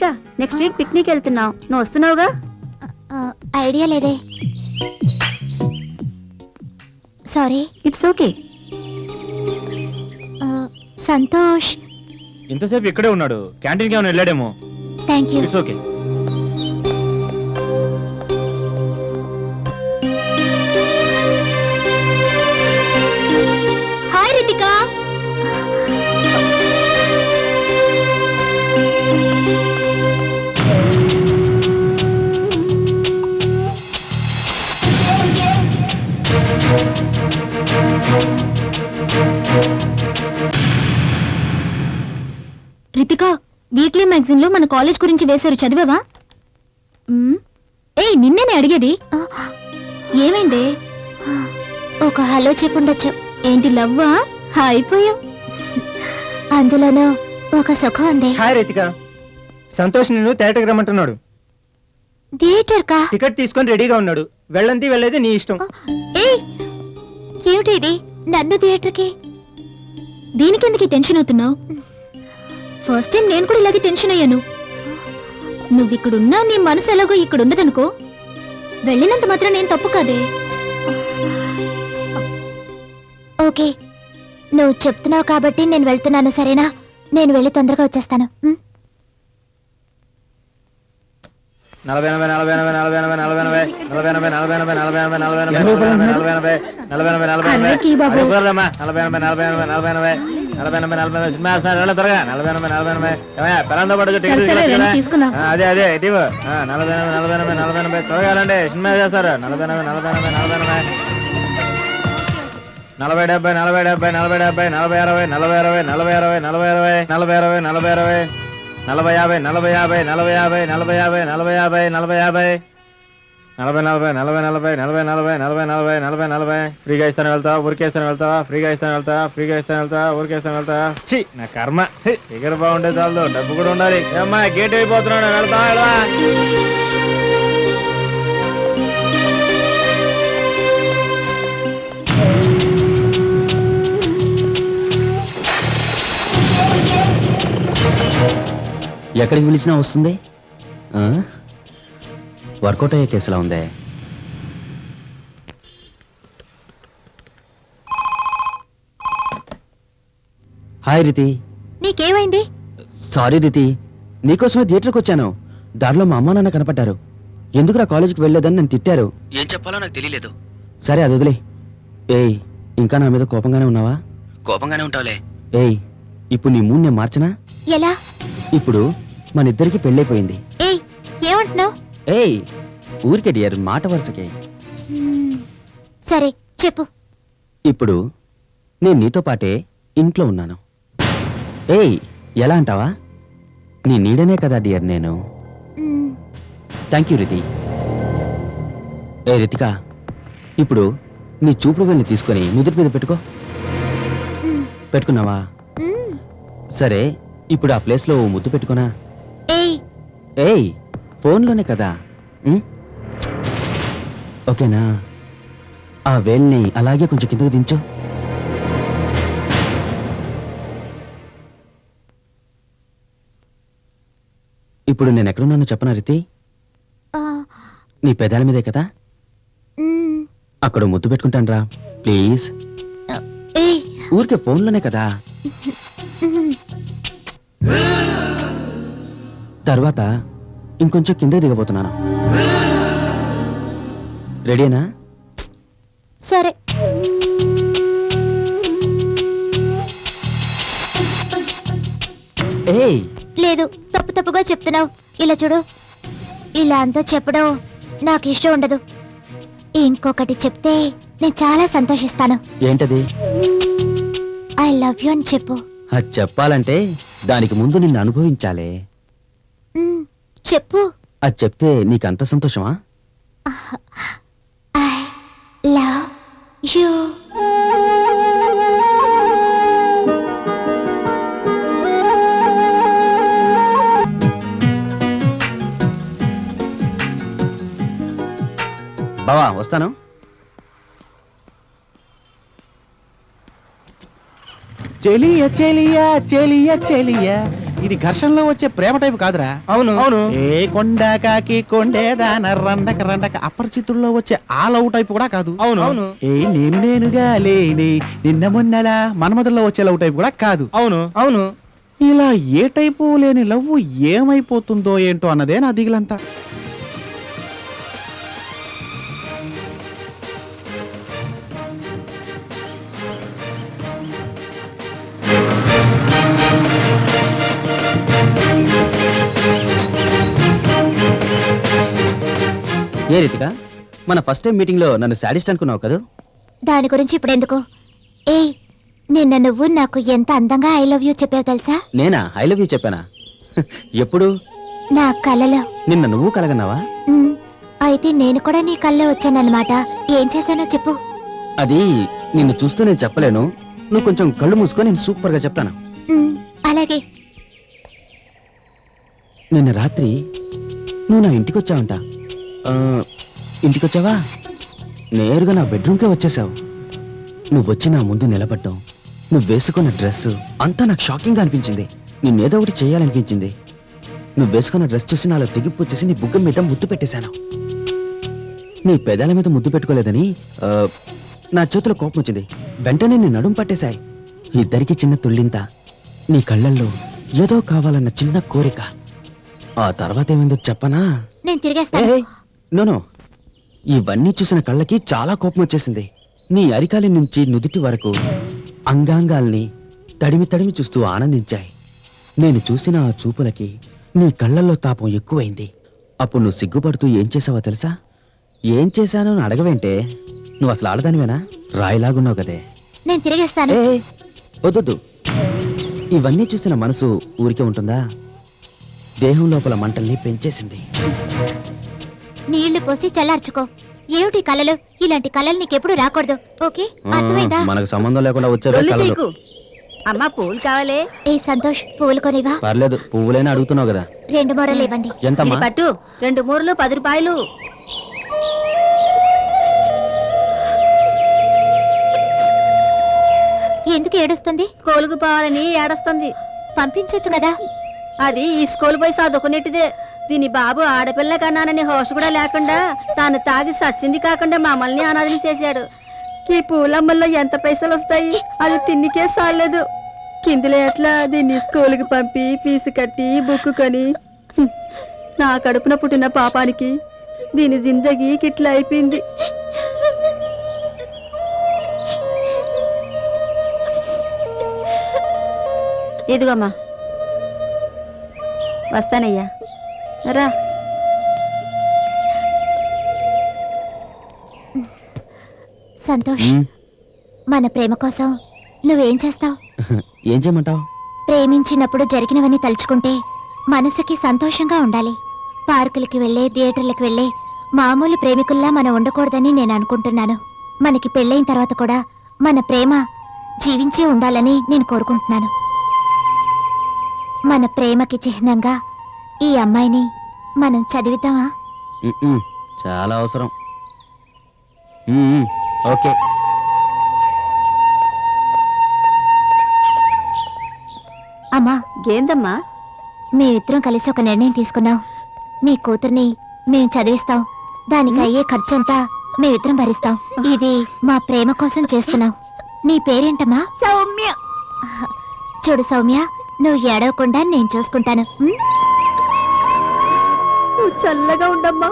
Ritika next week picnic వెళ్తున్నావు నువ్వు వస్తున్నావుగా? ఐడియా లేదే. సారీ. It's okay Santosh. ఇంతసేపు ఇక్కడే ఉన్నాడు. క్యాంటీన్కి ఏమైనా వెళ్ళాడేమో. Thank you it's okay college గురించి వేశారు చదివావా. ఏయ్ నిన్నేనే అడిగేది. ఏమైంది? ఒక హలో చెప్పుండొచ్చు. ఏంటి లవ్వా? అయిపోయాం. అందులోనూ ఒక సుఖం ఉంది. హాయ్ రితిక. సంతోష్ నిన్ను థియేటర్కి రమ్మంటున్నాడు. థియేటర్ కా టికెట్ తీసుకొని రెడీగా ఉన్నాడు. వెళ్ళంతి వెళ్ళేది నీ ఇష్టం. ఏయ్! ఏమిటి ఇది? నన్ను థియేటర్కి? దీనికి ఎందుకు ఈ టెన్షన్ అవుతున్నావు? ఫస్ట్ టైం నేను కూడా ఇలాగే టెన్షన్ అయ్యాను. నువ్వు ఇక్కడున్నా నీ మనసు ఎలాగో ఇక్కడ ఉండదనుకో వెళ్ళినంత మాత్రం నేను తప్పు కాదే ఓకే నువ్వు చెప్తున్నావు కాబట్టి నేను వెళ్తున్నాను సరేనా నేను వెళ్ళి తొందరగా వచ్చేస్తాను? నలభై ఎనభై నలభై ఎనభై నలభై ఎనభై నలభై ఎనభై నలభై ఎనభై నలభై ఎనభై నలభై ఎనభై నలభై ఎనభై నలభై ఎనభై నలభై ఎనభై నలభై ఎనభై అరవైకి బాబు. అది కుదరదమ్మా. నలభై ఎనభై నలభై ఎనభై నలభై ఎనభై నలభై ఎనభై నలభై సినిమా త్వరగా. నలభై ఎనభై నలభై ఎనభై. పిల్లలతో పాటు టికెట్ అదే అదే ఇటీవ నలభై ఎనభై నలభై ఎనభై నలభై ఎనభై. త్వరగా సినిమా చేస్తారు నలభై ఎనభై నలభై ఎనభై నలభై ఎనభై. నలభై డెబ్బై నలభై డెబ్బై నలభై డెబ్బై నలభై అరవై నలభై అరవై నలభై అరవై నలభై అరవై నలభై అరవై నలభై అరవై నలభై యాభై నలభై యాభై నలభై యాభై నలభై యాభై నలభై యాభై నలభై యాభై. నలభై నలభై నలభై నలభై నలభై నలభై నలభై నలభై నలభై నలభై. ఫ్రీగా ఇస్తాను వెళ్తావా ఊరికేస్తాను వెళ్తావా ఫ్రీగా ఇస్తాను వెళ్తావా ఫ్రీగా ఇస్తాను వెళ్తావా ఊరికేస్తాను వెళ్తావా ఛీ నా కర్మ. దగ్గర బాగుంటే చాలు డబ్బు కూడా ఉండాలి. అమ్మా గేట్ అయిపోతున్నాడు వెళ్తావా వెళ్ళవా ఎక్కడికి పిలిచినా వస్తుంది? వర్కౌట్ అయ్యే కేసులా ఉందే? హాయ్ రితి. నీకేమైంది? సారీ రితి. నీకోసమే థియేటర్కి వచ్చాను దారిలో మా అమ్మ నాన్న కనపడ్డారు. ఎందుకు నా కాలేజీకి వెళ్ళలేదని నన్ను తిట్టారు? ఏం చెప్పాలో నాకు తెలియలేదు. సరే అది వదిలే. ఏయ్ ఇంకా నా మీద కోపంగానే ఉన్నావా? కోపంగానే ఉంటావులే. ఏయ్ ఇప్పుడు నీ మూడు నేను మార్చనా? ఎలా? ఇప్పుడు మన ఇద్దరికి పెళ్ళైపోయింది. ఏయ్ ఏమంటున్నావు? ఏయ్ ఊరికే డియర్ మాట వరుసకే. సరే చెప్పు. ఇప్పుడు నేను నీతో పాటే ఇంట్లో ఉన్నాను. ఏయ్ ఎలా అంటావా? నీ నీడనే కదా డియర్ నేను. థ్యాంక్ యూ రితి ఏ రితిక ఇప్పుడు నీ చూపుడు వెళ్ళి తీసుకొని ముదురు మీద పెట్టుకో. పెట్టుకున్నావా. సరే ఇప్పుడు ఆ ప్లేస్లో ముద్దు పెట్టుకోనా? ఏయ్. ఏయ్ ఫోన్లోనే కదా? ఓకేనా? ఆ వేల్ని అలాగే కొంచెం కిందకు దించు. ఇప్పుడు నేను ఎక్కడున్నానో చెప్పనా రీతి? నీ పెదాల మీదే కదా. అక్కడ ముద్దు పెట్టుకుంటాను రా ప్లీజ్. ఊరికే ఫోన్లోనే కదా. తర్వాత ఇంకొంచెం కింద దిగబోతున్నాను. రెడీనా? సరే. ఏయ్! లేదు తప్పు తప్పుగా చెప్తున్నావు. ఇలా చూడు. ఇలా అంతా చెప్పడం నాకు ఇష్టం ఉండదు. ఇంకొకటి చెప్తే నేను చాలా సంతోషిస్తాను. ఏంటది? ఐ లవ్ యూ అని చెప్పు. అది చెప్పాలంటే దానికి ముందు నిన్ను అనుభవించాలే. చెప్పు. అది చెప్తే నీకంత సంతోషమా? ఐ లవ్ యూ బావా వస్తాను. చెలియ చెలియ చెలియ చెలియ. ఇది ఘర్షణలో వచ్చే ప్రేమ టైప్ కాదురా. అవును. అవును. ఏ కొండ కాకి కొండేదాన రండక రండక అపరిచితుల్లో వచ్చే ఆ లవ్ టైప్ కూడా కాదు. అవును. అవును. ఏ నేను నేనుగా లేని నిన్న మొన్నలా మన్మధుల్లో వచ్చే లవ్ టైప్ కూడా కాదు. అవును. అవును. ఇలా ఏ టైపు లేని లవ్ ఏమైపోతుందో ఏంటో అన్నదే నా దిగులంతా. ఏ రీతిగా? మన ఫస్ట్ టైం మీటింగ్లో నన్ను సాడిస్ట్ అనుకున్నావు కదా? దాని గురించి ఇప్పుడు ఎందుకు? ఏయ్ నిన్న నువ్వు నాకు ఎంత అందంగా ఐ లవ్ యూ చెప్పావు తెలుసా? నేనా? ఐ లవ్ యూ చెప్పానా? ఎప్పుడు? నా కలలో. నిన్న నువ్వు కలగన్నావా? ఉమ్, అయితే నేను కూడా నీ కల్లో వచ్చానన్నమాట. ఏం చేశానో చెప్పు. అది నిన్ను చూస్తూ నేను చెప్పలేను. నువ్వు కొంచెం కళ్ళు మూసుకొని నేను సూపర్గా చెప్తాను. ఉమ్, అలాగే. నిన్న రాత్రి నువ్వు నా ఇంటికి వచ్చావంట. ఆ, ఇంటికి వచ్చావా నేరుగా నా బెడ్రూమ్కే వచ్చేసావు. నువ్వు వచ్చి నా ముందు నిలబడ్డం. నువ్వు వేసుకున్న డ్రెస్ అంతా నాకు షాకింగ్గా అనిపించింది. నిన్నేదో ఒకటి చేయాలనిపించింది. నువ్వు వేసుకున్న డ్రెస్ చూసి నాలో తెగింపు వచ్చేసి నీ బుగ్గ మీద ముద్దు పెట్టేశాను. నీ పెదాల మీద ముద్దు పెట్టుకోలేదని నా చేతిలో కోపం వచ్చింది. వెంటనే నీ నడుం పట్టేశాయి. ఇద్దరికి చిన్న తుళ్ళింత. నీ కళ్ళల్లో ఏదో కావాలన్న చిన్న కోరిక. ఆ తర్వాత ఏమైందో చెప్పనా? నేను తిరిగేస్తాను. ఏయ్, నో నో ఇవన్నీ చూసిన కళ్ళకి చాలా కోపం వచ్చేసింది. నీ అరికాలి నుంచి నుదుటి వరకు అంగాంగాల్ని తడిమి తడిమి చూస్తూ ఆనందించాయి. నేను చూసిన ఆ చూపులకి నీ కళ్ళల్లో తాపం ఎక్కువైంది. అప్పుడు నువ్వు సిగ్గుపడుతూ ఏం చేసావో తెలుసా? ఏం చేశానో అని అడగవేంటే నువ్వు అసలు ఆడదానివేనా? రాయిలాగున్నావు కదే. నేను తిరిగేస్తాను. ఏ వద్దొద్దు. ఇవన్నీ చూసిన మనసు ఊరికే ఉంటుందా? దేహం లోపల మంటల్ని పెంచేసింది. నీళ్ళు పోసి చల్లార్చుకో. ఏమిటి కలలు? ఇలాంటి కలలు నీకెప్పుడు రాకూడదు. ఓకే? అర్థమైందా? మనకు సంబంధం లేకుండా వచ్చే అమ్మా పూలు కావాలే. ఏ సంతోష్ పువ్వులు కొనివా పర్లేదు పువ్వులైనా అడుగుతున్నావు కదా. రెండు మూరలు ఇవ్వండి. ఎంతమ్మా? పట్టు. రెండు మూరలు పది రూపాయలు. ఎందుకు ఏడుస్తుంది? స్కూలుకు పోవాలని ఏడస్తుంది. పంపించొచ్చు కదా. అది ఈ స్కూల్ పోయి చదువుకునేటిదే దీని బాబు ఆడపిల్ల కన్నానని హోష కూడా లేకుండా తాను తాగి సచ్చింది కాకుండా మమ్మల్ని అనాథలు చేశాడు. ఈ పూలమ్మల్లో ఎంత పైసలు వస్తాయి? అది తిన్నికే సాలేదు కిందిలో ఎట్లా దీన్ని స్కూల్కి పంపి ఫీజు కట్టి బుక్ కొని. నా కడుపున పుట్టిన పాపానికి దీని జిందగీ కిట్లా అయిపోయింది. ఇదిగోమ్మా వస్తానయ్యా. రా. సంతోష్ మన ప్రేమ కోసం నువ్వేం చేస్తావు? ఏం చేయమంటావు? ప్రేమించినప్పుడు జరిగినవన్నీ తలుచుకుంటే మనసుకి సంతోషంగా ఉండాలి. పార్కులకి వెళ్ళే థియేటర్లకు వెళ్ళే మామూలు ప్రేమికుల్లా మనం ఉండకూడదని నేను అనుకుంటున్నాను. మనకి పెళ్ళైన తర్వాత కూడా మన ప్రేమ జీవించే ఉండాలని నేను కోరుకుంటున్నాను. మన ప్రేమకి చిహ్నంగా ఈ అమ్మాయిని మనం చదివిద్దామా? చాలా అవసరం. ఓకే. అమ్మా గేందమ్మా మేమిద్దరం కలిసి ఒక నిర్ణయం తీసుకున్నాం. మీ కూతుర్ని మేము చదివిస్తాం. దానికి అయ్యే ఖర్చంతా మేమిద్దరం భరిస్తాం. ఇది మా ప్రేమ కోసం చేస్తున్నాం. నీ పేరేంటమ్మా? సౌమ్య. చూడు సౌమ్య నువ్వు ఏడవకుండా నేను చూసుకుంటాను? నువ్వు చల్లగా ఉండమ్మా.